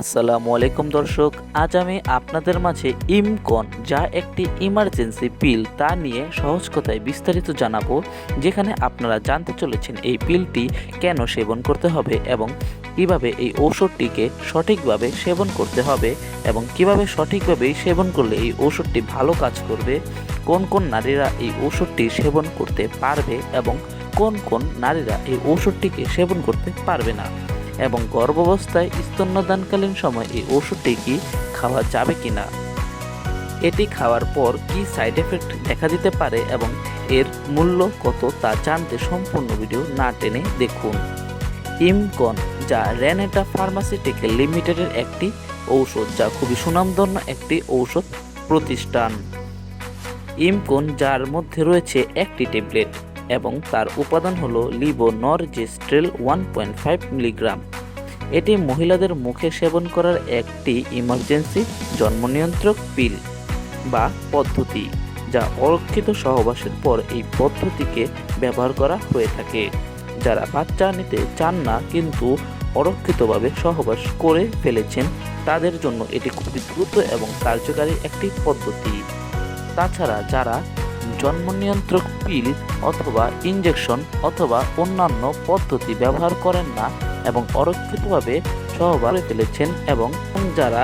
আসসালামু আলাইকুম দর্শক, আজ আমি আপনাদের মাঝে ইমকন, যা একটি ইমার্জেন্সি পিল তা নিয়ে সহজ কথায় বিস্তারিত জানাব, যেখানে আপনারা জানতে চলেছেন এই পিলটি কেন সেবন করতে হবে এবং কীভাবে এই ঔষধটিকে সঠিকভাবে সেবন করতে হবে এবং কীভাবে সঠিকভাবে সেবন করলে এই ঔষধটি ভালো কাজ করবে, কোন কোন নারীরা এই ঔষধটি সেবন করতে পারবে এবং কোন কোন নারীরা এই ঔষধটিকে সেবন করতে পারবে না। এবং গর্ভাবস্থায় স্তন্যদানকালীন সময় এই ওষুধটি কি খাওয়া যাবে কি না এটি খাওয়ার পর কি সাইড এফেক্ট দেখা দিতে পারে এবং এর মূল্য কত তা জানতে সম্পূর্ণ ভিডিও না টেনে দেখুন। ইমকন, যা রেনেটা ফার্মাসিউটিক্যাল লিমিটেডের একটি ঔষধ, যা খুবই সুনামধন্য একটি ঔষধ প্রতিষ্ঠান। ইমকন, যার মধ্যে রয়েছে একটি ট্যাবলেট এবং তার উপাদান হলো levonorgestrel one point five milligram. এটি মহিলাদের মুখে সেবন করার একটি ইমার্জেন্সি জন্ম নিয়ন্ত্রক পিল বা পদ্ধতি, যা অরক্ষিত সহবাসের পর এই পদ্ধতিকে ব্যবহার করা হয়ে থাকে। যারা বাচ্চা নিতে চান না, কিন্তু অরক্ষিতভাবে সহবাস করে ফেলেছেন, তাদের জন্য এটি খুবই দ্রুত এবং কার্যকারী একটি পদ্ধতি। তাছাড়া যারা জন্ম নিয়ন্ত্রক পিল অথবা ইঞ্জেকশন অথবা অন্যান্য পদ্ধতি ব্যবহার করেন না এবং অরক্ষিতভাবে সহবাস ফেলেছেন এবং যারা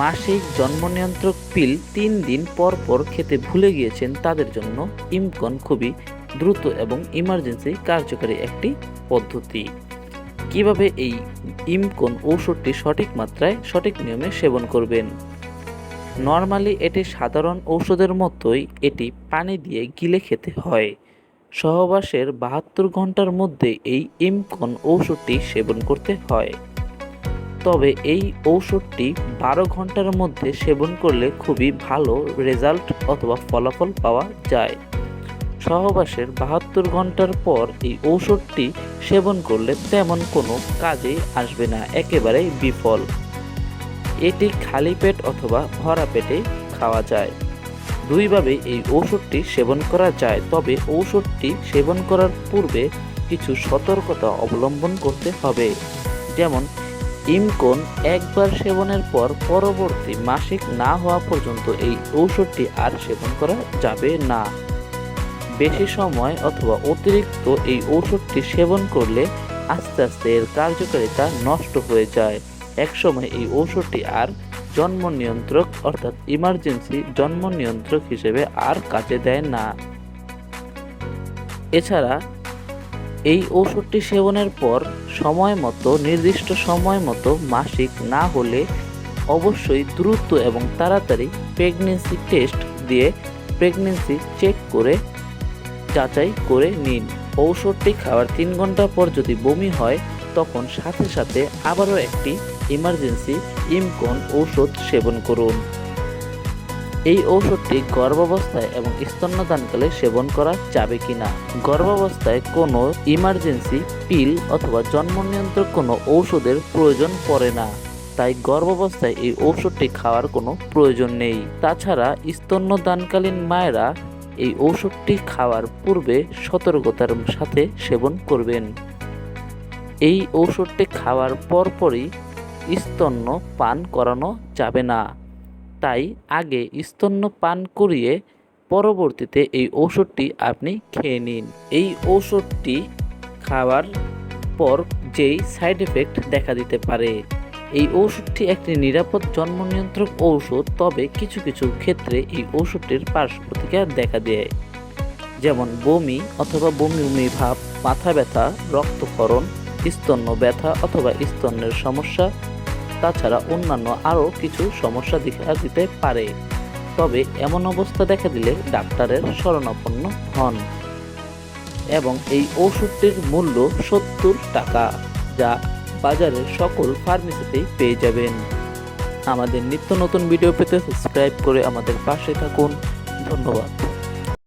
মাসিক জন্ম নিয়ন্ত্রক পিল তিন দিন পর পর খেতে ভুলে গিয়েছেন, তাদের জন্য ইমকন খুবই দ্রুত এবং ইমার্জেন্সি কার্যকারী একটি পদ্ধতি। কীভাবে এই ইমকন ঔষধটি সঠিক মাত্রায় সঠিক নিয়মে সেবন করবেন? নর্মালি এটি সাধারণ ঔষধের মতোই এটি পানি দিয়ে গিলে খেতে হয়। সহবাসের বাহাত্তর ঘণ্টার মধ্যে এই ইমকন ঔষধটি সেবন করতে হয়। তবে এই ঔষধটি বারো ঘণ্টার মধ্যে সেবন করলে খুবই ভালো রেজাল্ট অথবা ফলাফল পাওয়া যায়। সহবাসের বাহাত্তর ঘণ্টার পর এই ঔষধটি সেবন করলে তেমন কোনো কাজেই আসবে না, একেবারেই বিফল। এটি খালি পেট অথবা ভরা পেটে খাওয়া যায়। দুইভাবে এই ঔষধটি সেবন করা যায়, তবে ঔষধটি সেবন করার পূর্বে কিছু সতর্কতা অবলম্বন করতে হবে। যেমন, ইমকোন একবার সেবনের পর পরবর্তী মাসিক না হওয়া পর্যন্ত এই ঔষধটি আর সেবন করা যাবে না। বেশি সময় অথবা অতিরিক্ত এই ঔষধটি সেবন করলে আস্তে আস্তে এর কার্যকারিতা নষ্ট হয়ে যায়। একসময় এই ঔষধটি আর জন্ম নিয়ন্ত্রক অর্থাৎ ইমার্জেন্সি জন্ম নিয়ন্ত্রক হিসেবে আর কাজে দেয় না। এছাড়া, এই ঔষধটি সেবনের পর সময় মতো, নির্দিষ্ট সময় মতো মাসিক না হলে অবশ্যই দ্রুত এবং তাড়াতাড়ি প্রেগনেন্সি টেস্ট দিয়ে প্রেগনেন্সি চেক করে, যাচাই করে নিন। ঔষধটি খাওয়ার তিন ঘণ্টা পর যদি বমি হয় তখন সাথে সাথে আবারও একটি ইমার্জেন্সি ইমকন ঔষধ সেবন করুন। এই ঔষধটি গর্ভাবস্থায় এবং স্তন্যদানকালে সেবন করা যাবে কিনা? গর্ভাবস্থায় কোনো ইমার্জেন্সি পিল অথবা জন্ম নিয়ন্ত্রক কোনো ঔষধের প্রয়োজন পড়ে না। তাই গর্ভাবস্থায় এই ঔষধটি খাওয়ার কোনো প্রয়োজন নেই। তাছাড়া স্তন্যদানকালীন মায়েরা এই ঔষধটি খাওয়ার পূর্বে সতর্কতার সাথে সেবন করবেন। এই ঔষধটি খাওয়ার পরপরই স্তন্য পান করানো যাবে না। তাই আগে স্তন্য পান করিয়ে পরবর্তীতে এই ঔষধটি আপনি খেয়ে নিন। এই ঔষধটি খাওয়ার পর যেই সাইড এফেক্ট দেখা দিতে পারে। এই ঔষধটি একটি নিরাপদ জন্ম নিয়ন্ত্রক ঔষধ, তবে কিছু কিছু ক্ষেত্রে এই ঔষধটির পার্শ্ব প্রতিক্রিয়া দেখা দেয়। যেমন বমি অথবা বমি বমি ভাব, মাথা ব্যথা, রক্তক্ষরণ স্তন্য ব্যথা অথবা স্তন্যের সমস্যা, তাছাড়া অন্যান্য আরও কিছু সমস্যা দেখা দিতে পারে। তবে এমন অবস্থা দেখা দিলে ডাক্তারের শরণাপন্ন হন এবং এই ওষুধটির মূল্য সত্তর টাকা, যা বাজারের সকল ফার্মেসিতেই পেয়ে যাবেন। আমাদের নিত্য নতুন ভিডিও পেতে সাবস্ক্রাইব করে আমাদের পাশে থাকুন। ধন্যবাদ।